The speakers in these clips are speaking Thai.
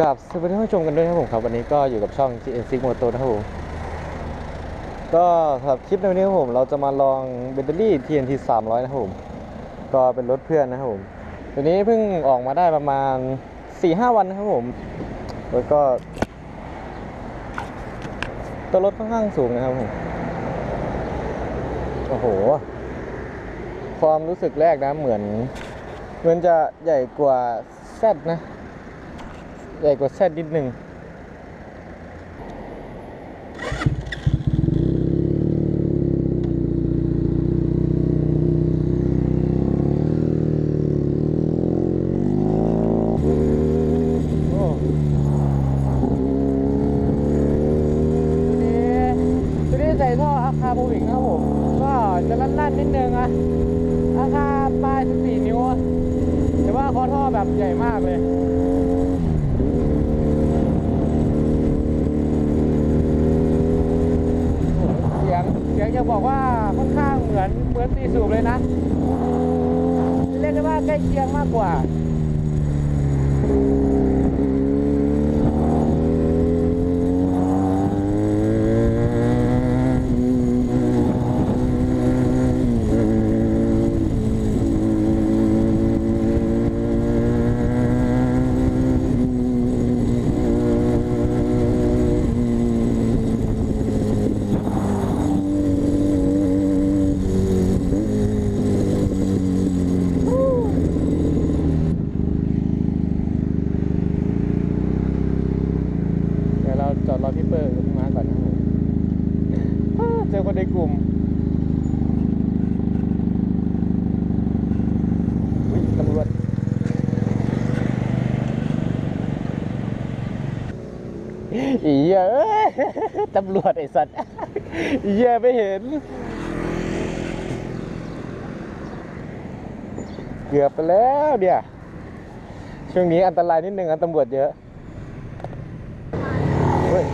กับสวัสดีท่านผู้ชมกันด้วยนะครับผมครับ วันนี้ก็อยู่กับช่อง GN6 Moto นะครับผมก็สำหรับคลิปในวันนี้ครับผมเราจะมาลองแบตเตอรี่ TNT 300 นะครับผม ก็เป็นรถเพื่อนนะครับผมตัวนี้เพิ่งออกมาได้ประมาณ 4-5 วันนะครับผมแล้วก็ตัวรถค่อนข้างสูงนะครับผมโอ้โห ความรู้สึกแรกนะเหมือน เหมือนจะใหญ่กว่าแซดนะ ใหญ่กว่าแซดนิดหนึ่งโอ้ตัวนี้ตัวนี้ใส่ท่ออาคาโเสียงจะบอกว่าค่อนข้างเหมือนเหมือนตีสูบเลยนะ เรียกได้ว่าใกล้เคียงมากกว่า เดี๋ยวเราจอดรอพี่เปิร์กับพี่มาร์คก่อนนะครับผมอ้าวเจอคนในกลุ่มอุ๊ยตำรวจ อีเหี้ยเอ้ยตำรวจไอ้สัตว์อีเหี้ยไม่เห็น เกือบไปแล้วเดี๋ยวช่วงนี้อันตรายนิดนึงอันตำรวจเยอะเฮ้ย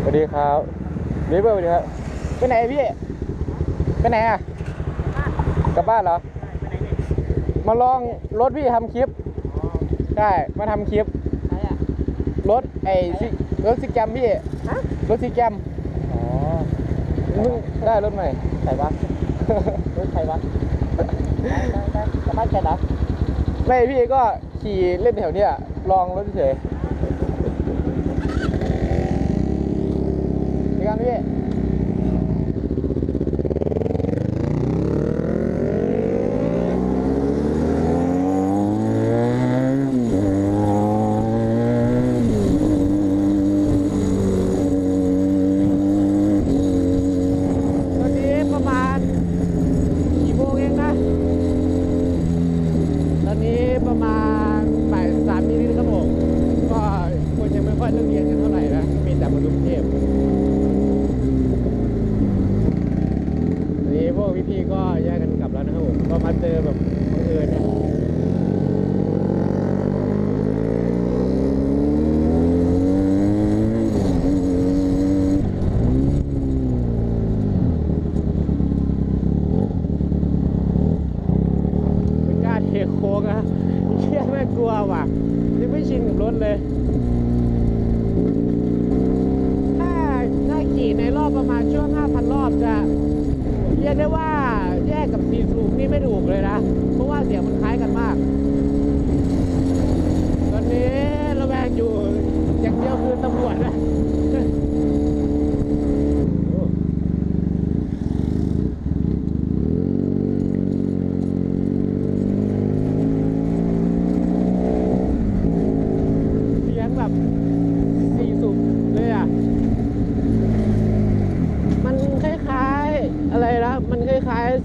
สวัสดีครับนี่เบอร์สวัสดีครับไปไหนพี่ไปไหนอะกลับบ้านเหรอมาลองรถพี่ทำคลิปใช่มาทำคลิปใครอะรถไอ้ซิ รถซิกแกรมพี่ฮะรถซิกแกรมอ๋อมึงได้รถใหม่ใครวะรถใครวะได้ได้ได้กลับบ้านแกเหรอไม่พี่ก็ขี่เล่นแถวเนี้ยลองรถเฉยดีกันพี่ Thank you.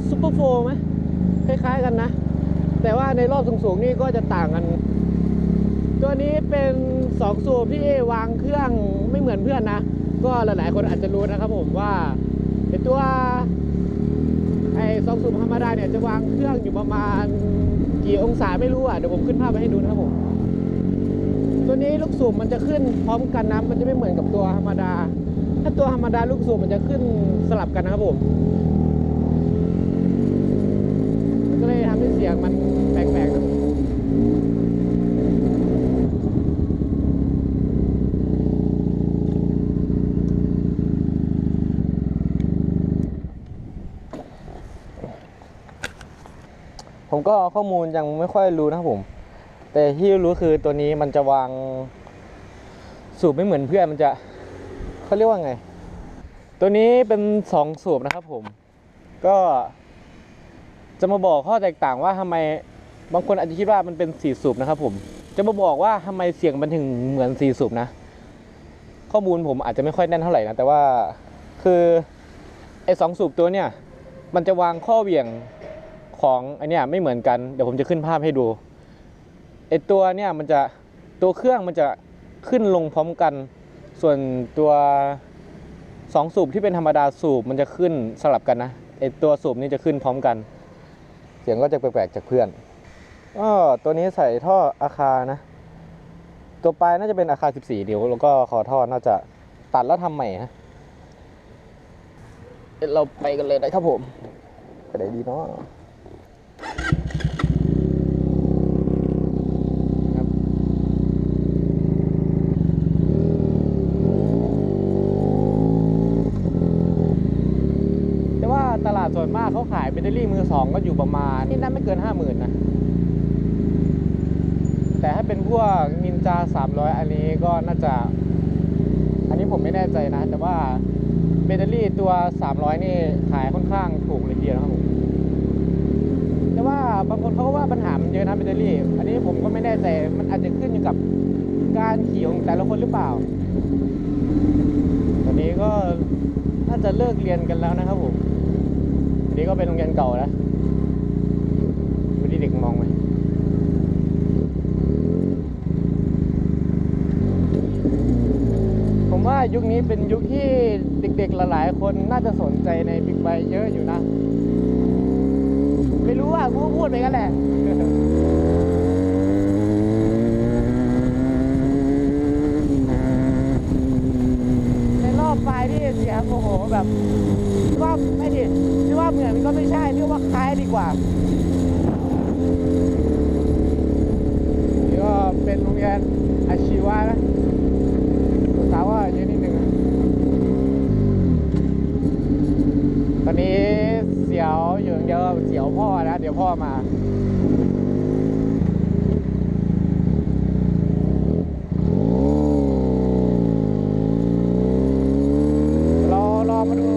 ซูเปอร์โฟร์ไหมคล้ายๆกันนะ แต่ว่าในรอบสูงๆนี่ก็จะต่างกัน ตัวนี้เป็นสองสูบที่วางเครื่องไม่เหมือนเพื่อนนะ ก็หลายๆคนอาจจะรู้นะครับผมว่าไอตัวไอสองสูบธรรมดาเนี่ยจะวางเครื่องอยู่ประมาณกี่องศาไม่รู้อะเดี๋ยวผมขึ้นภาพไปให้ดูนะครับผมตัวนี้ลูกสูบมันจะขึ้นพร้อมกันนะมันจะไม่เหมือนกับตัวธรรมดา ถ้าตัวธรรมดาลูกสูบมันจะขึ้นสลับกันนะครับผม็เลยทำให้เสียงมันแปลกๆนะผมก็ข้อมูลยังไม่ค่อยรู้นะครับผม แต่ที่รู้คือตัวนี้มันจะวางสูบไม่เหมือนเพื่อนมันจะเขาเรียกว่าไง ตัวนี้เป็นสองสูบนะครับผม ก็ จะมาบอกข้อแตกต่างว่าทำไมบางคนอาจจะคิดว่ามันเป็นสี่สูบนะครับผม จะมาบอกว่าทำไมเสียงมันถึงเหมือนสี่สูบนะ ข้อมูลผมอาจจะไม่ค่อยแน่นเท่าไหร่นะ แต่ว่าคือไอ้สองสูบตัวเนี่ย มันจะวางข้อเหวี่ยงของไอเนี่ยไม่เหมือนกัน เดี๋ยวผมจะขึ้นภาพให้ดูไอตัวเนี่ยมันจะตัวเครื่องมันจะขึ้นลงพร้อมกัน ส่วนตัวสองสูบที่เป็นธรรมดาสูบมันจะขึ้นสลับกันนะไอตัวสูบนี้จะขึ้นพร้อมกัน เสียงก็จะแปลกๆจากเพื่อนก็ตัวนี้ใส่ท่ออาคานะ ตัวปลายน่าจะเป็นอาคา 14เดี๋ยวแล้วก็คอท่อน่าจะตัดแล้วทำใหม่นะเดี๋ยวเราไปกันเลยนะครับผม ไปไหนดีเนาะครับแต่ว่าตลาดส่วนมาก เขาขายแบตเตอรี่มือสองก็อยู่ประมาณนี่น่าไม่เกินห้าหมื่นนะ แต่ถ้าเป็นพวกนินจา300อันนี้ก็น่าจะ อันนี้ผมไม่แน่ใจนะ แต่ว่าแบตเตอรี่ตัว300นี่ขายค่อนข้างถูกเลยทีเดียวนะครับผมแต่ว่าบางคนเขาก็ว่าปัญหามันเยอะนะแบตเตอรี่ อันนี้ผมก็ไม่แน่ใจมันอาจจะขึ้นอยู่กับการขี่ของแต่ละคนหรือเปล่า ตอนนี้ก็น่าจะเลิกเรียนกันแล้วนะครับผม นี้ก็เป็นโรงเรียนเก่านะดูที่เด็กมองไหมผมว่ายุคนี้เป็นยุคที่เด็กๆหลายๆ คนน่าจะสนใจในบิ๊กไบค์เยอะอยู่นะ ไม่รู้ว่ากูพูดไปกันแหละในรอบไฟล์ที่เสียงโอ้โหแบบ ว่าไม่ดิที่ว่าเหมือนมันก็ไม่ใช่เรียกว่าคล้ายดีกว่านี่ก็เป็นโรงเรียนอาชีวะนะสาวว่าเยอะนิดนึงตอนนี้เสียวอยู่อย่างเดียวเสียวพ่อนะ เดี๋ยวพ่อมา รอรอมาดู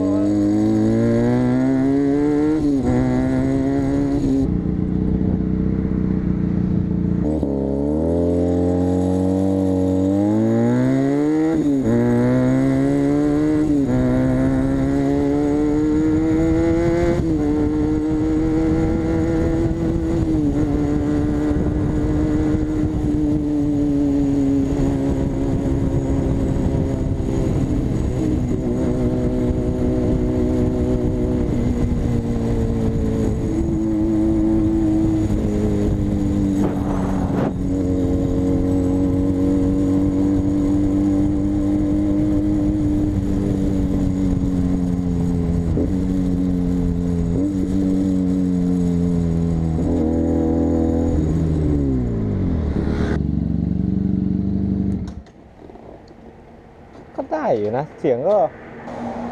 ก็ได้อยู่ นะ เสียงก็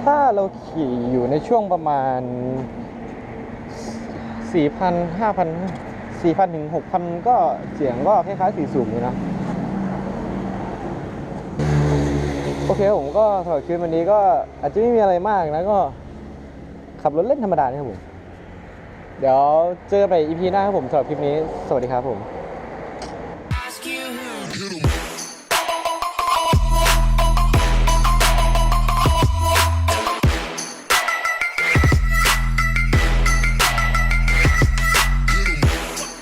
ถ้าเราขี่อยู่ในช่วงประมาณ 4,000 5,000 4,000ถึง6,000 ก็เสียงก็คล้ายๆสีสูบอยู่นะ โอเคผมก็สำหรับคลิปวันนี้ก็อาจจะไม่มีอะไรมากนะก็ขับรถเล่นธรรมดาเนี่ยครับผม เดี๋ยวเจอกันใหม่ EP หน้าครับผมสำหรับคลิปนี้ สวัสดีครับผม